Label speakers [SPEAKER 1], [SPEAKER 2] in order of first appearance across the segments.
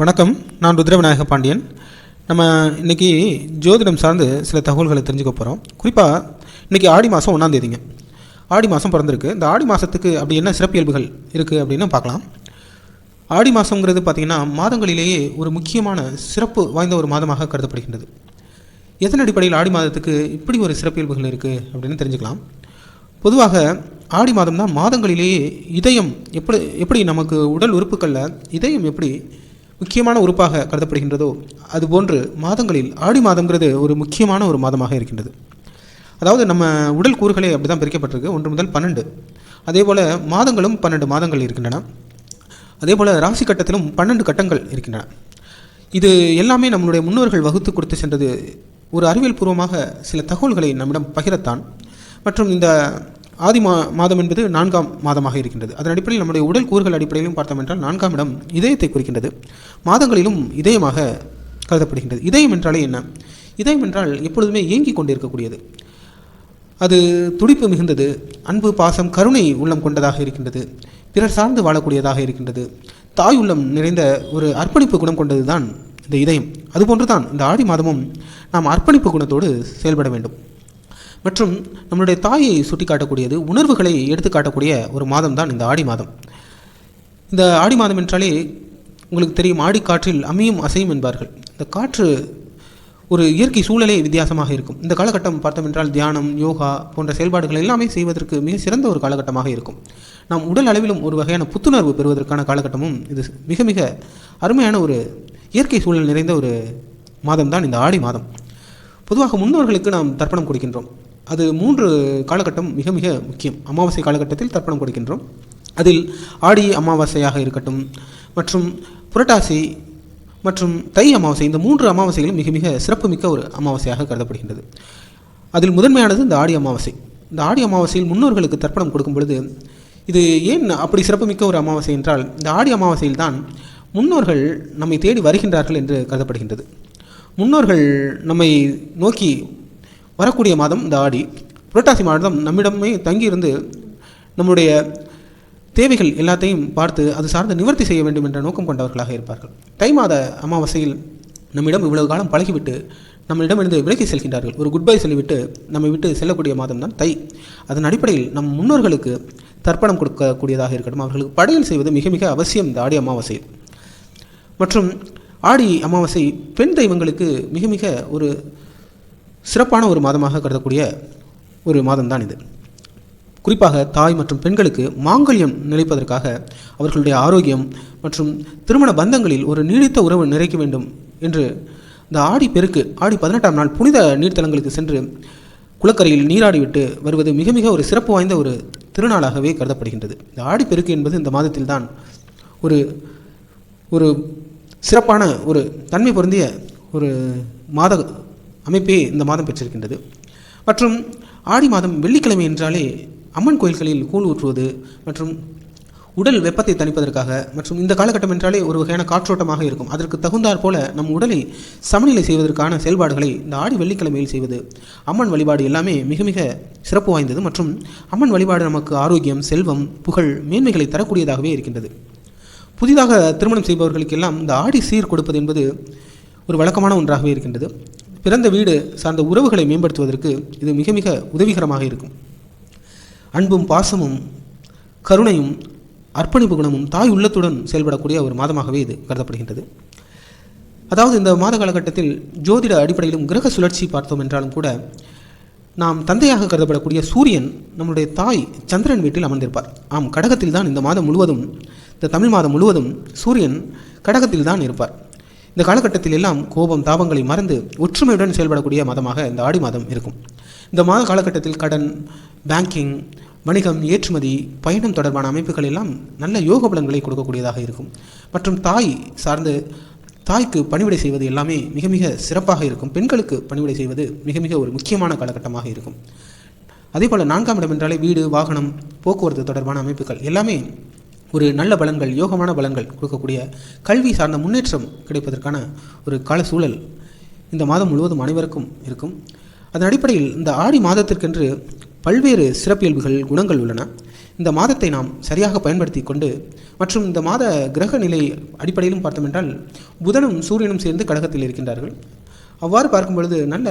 [SPEAKER 1] வணக்கம். நான் ருத்ரவிநாயக பாண்டியன். நம்ம இன்னைக்கு ஜோதிடம் சார்ந்து சில தகவல்களை தெரிஞ்சுக்க போகிறோம் குறிப்பாக இன்றைக்கி ஆடி மாதம் ஒன்றாம் தேதிங்க. ஆடி மாதம் பிறந்திருக்கு. இந்த ஆடி மாதத்துக்கு அப்படி என்ன சிறப்பியல்புகள் இருக்குது அப்படின்னு பார்க்கலாம். ஆடி மாதங்கிறது பார்த்திங்கன்னா மாதங்களிலேயே ஒரு முக்கியமான சிறப்பு வாய்ந்த ஒரு மாதமாக கருதப்படுகின்றது. எதன் அடிப்படையில் ஆடி மாதத்துக்கு இப்படி ஒரு சிறப்பியல்புகள் இருக்குது அப்படின்னு தெரிஞ்சுக்கலாம். பொதுவாக ஆடி மாதம் தான் மாதங்களிலேயே இதயம் எப்படி எப்படி நமக்கு உடல் உறுப்புகளில் இதயம் எப்படி முக்கியமான உறுப்பாக கருதப்படுகின்றதோ அதுபோன்று மாதங்களில் ஆடி மாதங்கிறது ஒரு முக்கியமான ஒரு மாதமாக இருக்கின்றது. அதாவது நம்ம உடல் கூறுகளே அப்படி தான் பிரிக்கப்பட்டிருக்கு. ஒன்று முதல் பன்னெண்டு. அதே போல் மாதங்களும் பன்னெண்டு மாதங்கள் இருக்கின்றன. அதே போல் ராசி கட்டத்திலும் பன்னெண்டு கட்டங்கள் இருக்கின்றன. இது எல்லாமே நம்மளுடைய முன்னோர்கள் வகுத்து கொடுத்து சென்றது ஒரு அறிவியல் பூர்வமாக சில தகவல்களை நம்மிடம் பகிரத்தான். மற்றும் இந்த ஆதி மா மாதம் என்பது நான்காம் மாதமாக இருக்கின்றது. அதன் அடிப்படையில் நம்முடைய உடல் கூறுகள் அடிப்படையிலும் பார்த்தோம் என்றால் நான்காம் இடம் இதயத்தை குறிக்கின்றது. மாதங்களிலும் இதயமாக கருதப்படுகின்றது. இதயம் என்றாலே என்ன? இதயம் என்றால் எப்பொழுதுமே இயங்கிக் கொண்டிருக்கக்கூடியது. அது துடிப்பு மிகுந்தது அன்பு பாசம் கருணை உள்ளம் கொண்டதாக இருக்கின்றது பிறர் சார்ந்து வாழக்கூடியதாக இருக்கின்றது தாய் உள்ளம் நிறைந்த ஒரு அர்ப்பணிப்பு குணம் கொண்டது தான் இந்த இதயம். அதுபோன்று தான் இந்த ஆடி மாதமும் நாம் அர்ப்பணிப்பு குணத்தோடு செயல்பட வேண்டும். மற்றும் நம்மளுடைய தாயை சுட்டிக்காட்டக்கூடியது உணர்வுகளை எடுத்துக்காட்டக்கூடிய ஒரு மாதம் தான் இந்த ஆடி மாதம். இந்த ஆடி மாதம் என்றாலே உங்களுக்கு தெரியும் ஆடி காற்றில் அமையும் அசையும் என்பார்கள். இந்த காற்று ஒரு இயற்கை சூழலே வித்தியாசமாக இருக்கும். இந்த காலகட்டம் பார்த்தோம் என்றால் தியானம் யோகா போன்ற செயல்பாடுகள் எல்லாமே செய்வதற்கு மிக சிறந்த ஒரு காலகட்டமாக இருக்கும். நாம் உடல் அளவிலும் ஒரு வகையான புத்துணர்வு பெறுவதற்கான காலகட்டமும் இது மிக மிக அருமையான ஒரு இயற்கை சூழல் நிறைந்த ஒரு மாதம் தான் இந்த ஆடி மாதம். பொதுவாக முன்னோர்களுக்கு நாம் தர்ப்பணம் கொடுக்கின்றோம். அது மூன்று காலகட்டம் மிக மிக முக்கியம். அமாவாசை காலகட்டத்தில் தர்ப்பணம் கொடுக்கின்றோம். அதில் ஆடி அமாவாசையாக இருக்கட்டும் மற்றும் புரட்டாசி மற்றும் தை அமாவாசை இந்த மூன்று அமாவாசைகளும் மிக மிக சிறப்புமிக்க ஒரு அமாவாசையாக கருதப்படுகின்றது. அதில் முதன்மையானது இந்த ஆடி அமாவாசை. இந்த ஆடி அமாவாசையில் முன்னோர்களுக்கு தர்ப்பணம் கொடுக்கும் பொழுது இது ஏன் அப்படி சிறப்புமிக்க ஒரு அமாவாசை என்றால் இந்த ஆடி அமாவாசையில் தான் முன்னோர்கள் நம்மை தேடி வருகின்றார்கள் என்று கருதப்படுகின்றது. முன்னோர்கள் நம்மை நோக்கி வரக்கூடிய மாதம் இந்த ஆடி. புரட்டாசி மாதம் நம்மிடமே தங்கியிருந்து நம்முடைய தேவைகள் எல்லாத்தையும் பார்த்து அது சார்ந்து நிவர்த்தி செய்ய வேண்டும் என்ற நோக்கம் கொண்டவர்களாக இருப்பார்கள். தை மாத அமாவாசையில் நம்மிடம் இவ்வளவு காலம் பழகிவிட்டு நம்மளிடமிருந்து விலகி செல்கின்றார்கள். ஒரு குட் பை சொல்லிவிட்டு நம்மை விட்டு செல்லக்கூடிய மாதம் தான் தை. அதன் அடிப்படையில் நம் முன்னோர்களுக்கு தர்ப்பணம் கொடுக்கக்கூடியதாக இருக்கட்டும். அவர்களுக்கு படையல் செய்வது மிக மிக அவசியம் இந்த ஆடி அமாவாசை மற்றும் ஆடி அமாவாசை பெண் தெய்வங்களுக்கு மிக மிக ஒரு சிறப்பான ஒரு மாதமாக கருதக்கூடிய ஒரு மாதம்தான் இது. குறிப்பாக தாய் மற்றும் பெண்களுக்கு மாங்கல்யம் நிலைப்பதற்காக அவர்களுடைய ஆரோக்கியம் மற்றும் திருமண பந்தங்களில் ஒரு நீடித்த உறவு நிறைக்க வேண்டும் என்று இந்த ஆடி பெருக்கு ஆடி பதினெட்டாம் நாள் புனித நீர்த்தலங்களுக்கு சென்று குளக்கரையில் நீராடிவிட்டு வருவது மிக மிக ஒரு சிறப்பு வாய்ந்த ஒரு திருநாளாகவே கருதப்படுகின்றது. இந்த ஆடி பெருக்கு என்பது இந்த மாதத்தில் தான் ஒரு ஒரு சிறப்பான ஒரு தன்மை பொருந்திய ஒரு மாத அமைப்பே இந்த மாதம் பெற்றிருக்கின்றது. மற்றும் ஆடி மாதம் வெள்ளிக்கிழமை என்றாலே அம்மன் கோயில்களில் கூழ் ஊற்றுவது மற்றும் உடல் வெப்பத்தை தணிப்பதற்காக மற்றும் இந்த காலகட்டம் என்றாலே ஒரு வகையான காற்றோட்டமாக இருக்கும். அதற்கு தகுந்தாற் போல நம் உடலை சமநிலை செய்வதற்கான செயல்பாடுகளை இந்த ஆடி வெள்ளிக்கிழமையில் செய்வது அம்மன் வழிபாடு எல்லாமே மிக மிக சிறப்பு வாய்ந்தது மற்றும் அம்மன் வழிபாடு நமக்கு ஆரோக்கியம் செல்வம் புகழ் மேன்மைகளை தரக்கூடியதாகவே இருக்கின்றது. புதிதாக திருமணம் செய்பவர்களுக்கெல்லாம் இந்த ஆடி சீர் கொடுப்பது என்பது ஒரு வழக்கமான ஒன்றாகவே இருக்கின்றது. பிறந்த வீடு சார்ந்த உறவுகளை மேம்படுத்துவதற்கு இது மிக மிக உதவிகரமாக இருக்கும். அன்பும் பாசமும் கருணையும் அர்ப்பணிப்பு குணமும் தாய் உள்ளத்துடன் செயல்படக்கூடிய ஒரு மாதமாகவே இது கருதப்படுகின்றது. அதாவது இந்த மாத காலகட்டத்தில் ஜோதிட அடிப்படையிலும் கிரக சுழற்சி பார்த்தோம் என்றாலும் கூட நாம் தந்தையாக கருதப்படக்கூடிய சூரியன் நம்முடைய தாய் சந்திரன் வீட்டில் அமர்ந்திருப்பார். ஆம் கடகத்தில் தான் இந்த மாதம் முழுவதும் இந்த தமிழ் மாதம் முழுவதும் சூரியன் கடகத்தில் தான் இருப்பார். இந்த காலகட்டத்தில் எல்லாம் கோபம் தாபங்களை மறந்து ஒற்றுமையுடன் செயல்படக்கூடிய மாதமாக இந்த ஆடி மாதம் இருக்கும். இந்த மாத காலகட்டத்தில் கடன் பேங்கிங் வணிகம் ஏற்றுமதி பயணம் தொடர்பான அமைப்புகள் எல்லாம் நல்ல யோக பலன்களை கொடுக்கக்கூடியதாக இருக்கும். மற்றும் தாய் சார்ந்து தாய்க்கு பணிவிடை செய்வது எல்லாமே மிக மிக சிறப்பாக இருக்கும். பெண்களுக்கு பணிவிடை செய்வது மிக மிக ஒரு முக்கியமான காலகட்டமாக இருக்கும். அதே போல் நான்காம் இடம் என்றாலே வீடு வாகனம் போக்குவரத்து தொடர்பான அமைப்புகள் எல்லாமே ஒரு நல்ல பலன்கள் யோகமான பலன்கள் கொடுக்கக்கூடிய கல்வி சார்ந்த முன்னேற்றம் கிடைப்பதற்கான ஒரு கால சூழல் இந்த மாதம் முழுவதும் அனைவருக்கும் இருக்கும். அதன் அடிப்படையில் இந்த ஆடி மாதத்திற்கென்று பல்வேறு சிறப்பியல்புகள் குணங்கள் உள்ளன. இந்த மாதத்தை நாம் சரியாக பயன்படுத்தி கொண்டு மற்றும் இந்த மாத கிரக நிலை அடிப்படையிலும் பார்த்தோமென்றால் புதனும் சூரியனும் சேர்ந்து கடகத்தில் இருக்கின்றார்கள். அவ்வாறு பார்க்கும் பொழுது நல்ல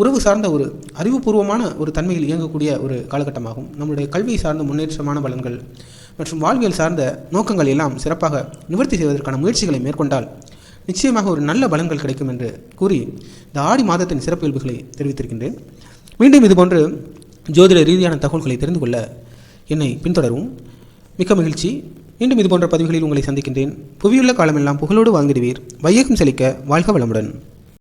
[SPEAKER 1] உறவு சார்ந்த ஒரு அறிவுபூர்வமான ஒரு தன்மையில் இயங்கக்கூடிய ஒரு காலகட்டமாகும். நம்முடைய கல்வி சார்ந்த முன்னேற்றமான பலன்கள் மற்றும் வாழ்வியல் சார்ந்த நோக்கங்கள் எல்லாம் சிறப்பாக நிவர்த்தி செய்வதற்கான முயற்சிகளை மேற்கொண்டால் நிச்சயமாக ஒரு நல்ல பலன்கள் கிடைக்கும் என்று கூறி இந்த ஆடி மாதத்தின் சிறப்பியல்புகளை தெரிவித்திருக்கின்றேன். மீண்டும் இதுபோன்று ஜோதிட ரீதியான தகவல்களை தெரிந்து கொள்ள என்னை பின்தொடரும் மிக்க மகிழ்ச்சி. மீண்டும் இதுபோன்ற பதிவுகளில் உங்களை சந்திக்கின்றேன். புவியுள்ள காலமெல்லாம் புகழோடு வாழ்ந்திடுவீர். வையகம் செழிக்க வாழ்க வளமுடன்.